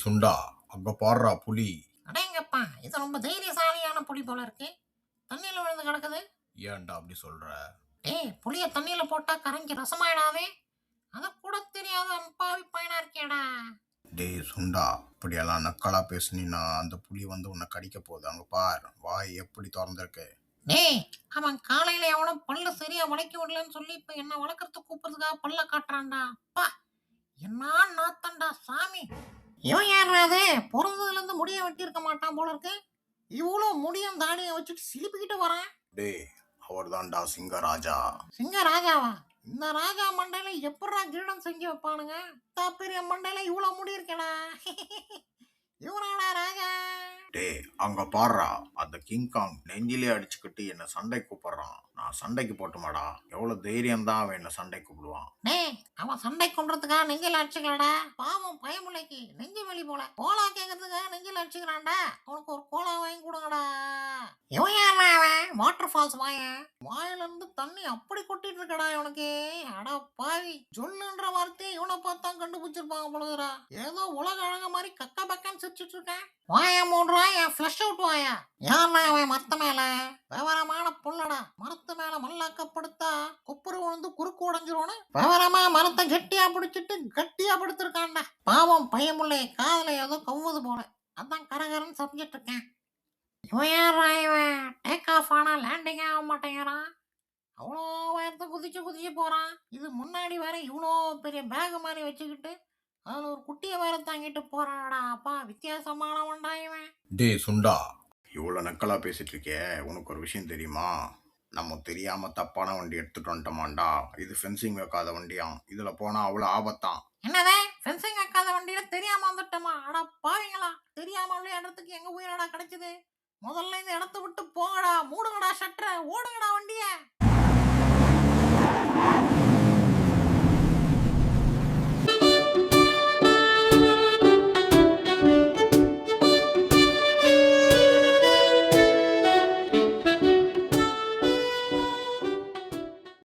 டேய் சுண்டா அங்க பாடுறா புலி. அடேங்கப்பா இது ரொம்ப தைரியசாலியான புலி போல இருக்கு. தண்ணியில விழுந்து கிடக்குது. ஏன்டா அப்படி சொல்ற? டேய் புளிய தண்ணியில போட்டா கரைஞ்சி ரசமாயிடாதே. அத கூட தெரியாத அம்பாவி பையனா இருக்கேடா. டேய் சுண்டா இப்படியெல்லாம் நக்கலா பேசுனீன்னா அந்த புலி வந்து உன்னை கடிக்க போகுது. அங்க பார் வாய் எப்படி திறந்திருக்கு? டேய் அவன் காலையில எவனும் பல்ல சரியா வளைக்க விடலன்னு சொல்லி இப்ப என்ன வளர்க்கறதுக்கு கூப்பிடுறதுக்காக பல்ல காட்டுறான்டா. அப்பா என்ன நாத்தண்டா சாமி. இவன் யாரா அது பிறந்ததுல இருந்து முடிய வெட்டி இருக்க மாட்டான் போல இருக்கு இவ்வளவு முடியும் தாடியை வச்சுட்டு சிலிப்பிக்கிட்டு வரான். டேய் அவர்தான்டா சிங்கராஜா. சிங்க ராஜாவா இந்த ராஜா மண்டையில எப்படா கிரீடம் செஞ்சு வைப்பானுங்க? இத்தா பெரிய மண்டையில இவ்வளவு முடி இருக்கடா இவனாடா ராஜா. டேய் அங்க பாடுறா அந்த கிங்காங் நெஞ்சிலே அடிச்சுக்கிட்டு என்ன சண்டை கூப்பிடுறான். நான் சண்டைக்கு போட்டுமாடா. எவ்வளவு தைரியம் தான் அவன் என்ன சண்டை கூப்பிடுவான். அவன் சண்டை கொன்றதுக்காக நெஞ்சில் அடிச்சுக்கலடா பாவம் பயமுலைக்கு நெஞ்சு வெளி போல. கோலா கேட்கறதுக்காக நெஞ்சில் அடிச்சுக்கிறான்டா. அவனுக்கு ஒரு கோலா வாங்கி கொடுங்கடா. இவன் ஃபால்ஸ் வாயில இருந்து தண்ணி அப்படி கொட்டிட்டு இருக்கடா இவனுக்கு. அடா பாவி சொல்லுன்ற வார்த்தையை இவனை பார்த்தா கண்டுபிடிச்சிருப்பாங்க பொழுதுரா ஏதோ உலக அழக மாதிரி கக்க பக்கன்னு சிரிச்சிட்டு இருக்கேன் வாயா மூன்றா என் ஃப்ளஷ் அவுட் வாயா. ஏன்னா அவன் மரத்த மேல? விவரமான புள்ளடா. மரத்து மேல மல்லாக்கப்படுத்தா குப்புரு விழுந்து குறுக்கு உடஞ்சிருவோன்னு விவரமா மரத்தை கெட்டியா பிடிச்சிட்டு கட்டியா படுத்திருக்கான்டா. பாவம் பையமுள்ளே காதுல ஏதோ கவ்வது போல. அதான் கரகரன்னு சமைச்சிட்டு இருக்கேன் இவன் யாரா மாட்டேங்கிறான். அவ்வளோ உயரத்தை குதிச்சு குதிச்சு போறான். இது முன்னாடி வேற இவ்வளோ பெரிய பேக் மாதிரி வச்சுக்கிட்டு அதில் ஒரு குட்டியை வேற தாங்கிட்டு போறானடா அப்பா. வித்தியாசமானவன்டா இவன். டேய் சுண்டா. இவ்வளவு நக்கலா பேசிட்டு இருக்கே. உனக்கு ஒரு விஷயம் தெரியுமா? நம்ம தெரியாம தப்பான வண்டி எடுத்துட்டு வந்துட்டோமாண்டா. இது ஃபென்சிங் வைக்காத வண்டியாம் இதுல போனா அவ்வளவு ஆபத்தான். என்னதே? ஃபென்சிங் வைக்காத வண்டியில தெரியாம வந்துட்டோமா? அட பாவீங்களா. தெரியாம உள்ள இடத்துக்கு எங்க உயிரடா கிடைச்சது? முதல்ல ஷட்டரை ஓடுங்கடா வண்டிய.